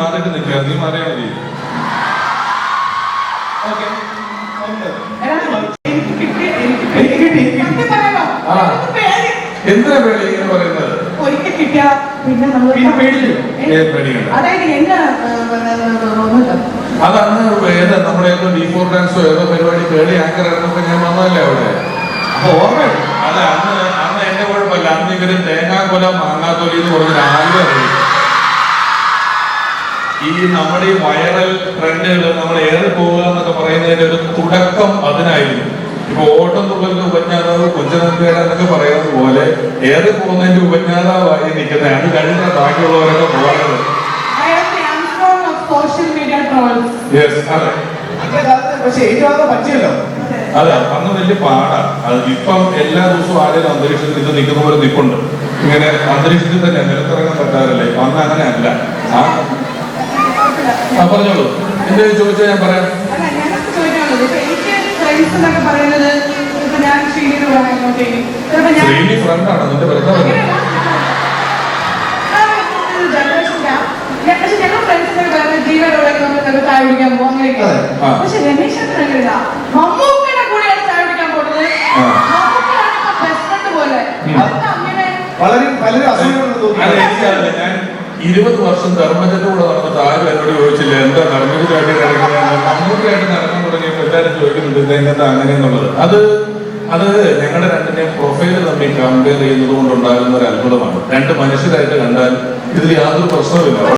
മാറിയിട്ട് നിൽക്കുക. നീ മാറിയാൽ മതി. എന്തിനാ പേടി ഇങ്ങനെ പറയുന്നത്? ഒരിക്കൽ കിട്ടിയ പിന്നെ നമ്മൾ. അതായത് എന്നെ അതന്ന് ഏത് നമ്മുടെ ഏതോ ഡി ഫോർ ഡാൻസോ ഏതോ പരിപാടി കേളി ആങ്കർ ആയിരുന്നപ്പോ ഞാൻ വന്നതല്ലേ അവിടെ? അപ്പൊ ഓർമ്മ അല്ല അന്ന് അന്ന് എന്റെ കുഴപ്പമില്ല. അന്ന് ഇവർ തേങ്ങാക്കൊല മാങ്ങാത്തൊലി എന്ന് പറഞ്ഞ അറിയില്ല ഈ നമ്മുടെ ഈ വൈറൽ ട്രെൻഡുകൾ നമ്മൾ ഏറെ പോവുക എന്നൊക്കെ പറയുന്നതിന്റെ ഒരു തുടക്കം അതിനായിരുന്നു ഇപ്പൊ ഓട്ടം തുള്ളലിന്റെ ഉപജ്ഞാതാവ് കൊച്ചുനന്ദിയുടെ എന്നൊക്കെ പറയുന്നത് പോലെ ഏറെ പോകുന്നതിന്റെ ഉപജ്ഞാതാവായി നിൽക്കുന്ന അത് കഴിഞ്ഞ ബാക്കിയുള്ളവരൊക്കെ പോകുന്നത്. യെസ് അതെ. അന്ന് വലിയ പാടാ. അത് ഇപ്പം എല്ലാ ദിവസവും ആരെയും അന്തരീക്ഷത്തിൽ ഇത് നിൽക്കുന്ന പോലെ നിൽപ്പുണ്ട്. ഇങ്ങനെ അന്തരീക്ഷത്തിൽ തന്നെ നിലത്തിറങ്ങാൻ പറ്റാറില്ലേ. അന്ന് അങ്ങനെ അല്ല. ആ ആ, പറഞ്ഞോളൂ. എന്റെ ചോദിച്ചാൽ ഞാൻ പറയാം. ശ്രീനി ഫ്രണ്ടാണോ നിന്റെ ഭർത്താവ് പക്ഷെ രമേശ്. മമ്മൂക്കയുടെ കൂടെയാണ് ചായ കുടിക്കാൻ പോകുന്നത്. മമ്മൂക്കയാണ് ഇപ്പൊ best പോലെ. പലരും പലരും അസുഖങ്ങളുണ്ട് ഞാൻ ഇരുപത് വർഷം ധർമ്മജന്റെ കൂടെ നടന്നിട്ട് ആരും എന്നോട് ചോദിച്ചില്ല എന്താ ധർമ്മജനായിട്ട് നടക്കുന്നത്? മമ്മൂക്കായിട്ട് നടക്കാൻ തുടങ്ങിയപ്പോൾ എല്ലാവരും ചോദിക്കുന്നുണ്ട് അങ്ങനെ എന്നുള്ളത്? അത് അത് ഞങ്ങളുടെ രണ്ടിനെയും പ്രൊഫൈൽ തമ്മിൽ കമ്പയർ ചെയ്യുന്നത് കൊണ്ടുണ്ടാകുന്ന ഒരു അത്ഭുതമാണ്. രണ്ട് മനുഷ്യരായിട്ട് കണ്ടാൽ ഇതിൽ യാതൊരു പ്രശ്നവുമില്ല.